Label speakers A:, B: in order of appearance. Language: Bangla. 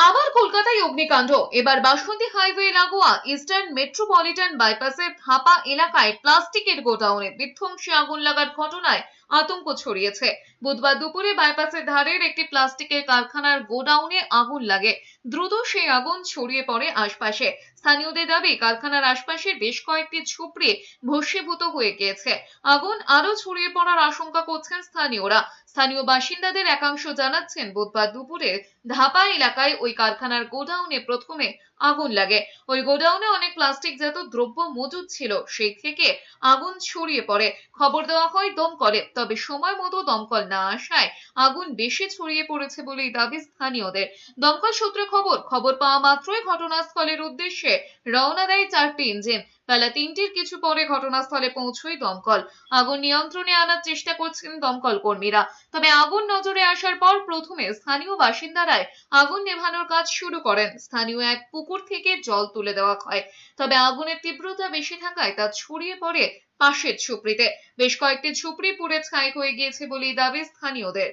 A: আবার কলকাতায় অগ্নিকাণ্ড। এবার বাসন্তী হাইওয়ে লাগোয়া ইস্টার্ন মেট্রোপলিটন বাইপাসের থাপা এলাকায় প্লাস্টিকের গোডাউনে বিধ্বংসী আগুন লাগার ঘটনায় আতঙ্ক ছড়িয়েছে। বুধবার দুপুরে বাইপাসের ধারের একটি প্লাস্টিকের কারখানার গোডাউনে আগুন লাগে। দ্রুত সেই আগুন ছড়িয়ে পড়ে আশপাশে। স্থানীয়দের দাবি, কারখানার আশপাশের বেশ কয়েকটি ঝুপড়ি ভস্মীভূত হয়ে গিয়েছে। আগুন আরও ছড়িয়ে পড়ার আশঙ্কা করছেন স্থানীয়রা। স্থানীয় বাসিন্দাদের একাংশ জানাচ্ছেন, বুধবার দুপুরে ধাপা এলাকায় ওই কারখানার গোডাউনে প্রথমে আগুন লাগে। ওই গোডাউনে অনেক প্লাস্টিক জাত দ্রব্য মজুদ ছিল, সেই থেকে আগুন ছড়িয়ে পড়ে। খবর দেওয়া হয়, দমকলে। তবে সময় মতো দমকল না আসায় আগুন বেশি ছড়িয়ে পড়েছে বলেই দাবি স্থানীয়দের। দমকল সূত্রে খবর খবর পাওয়া মাত্রই ঘটনাস্থলের উদ্দেশ্যে রওনা দেয় চারটি ইঞ্জিন। বেলা তিনটির কিছু পরে ঘটনাস্থলে পৌঁছয় দমকল। আগুন নিয়ন্ত্রণে আনার চেষ্টা করছেন দমকল কর্মীরা। তবে আগুন নজরে আসার পর প্রথমে স্থানীয় বাসিন্দারাই আগুন নেভানোর কাজ শুরু করেন। স্থানীয় এক পুকুর থেকে জল তুলে দেওয়া হয়। তবে আগুনের তীব্রতা বেশি থাকায় তা ছড়িয়ে পড়ে পাশের ঝুপড়িতে। বেশ কয়েকটি ঝুপড়ি পুড়ে ছাই হয়ে গিয়েছে বলেই দাবি স্থানীয়দের।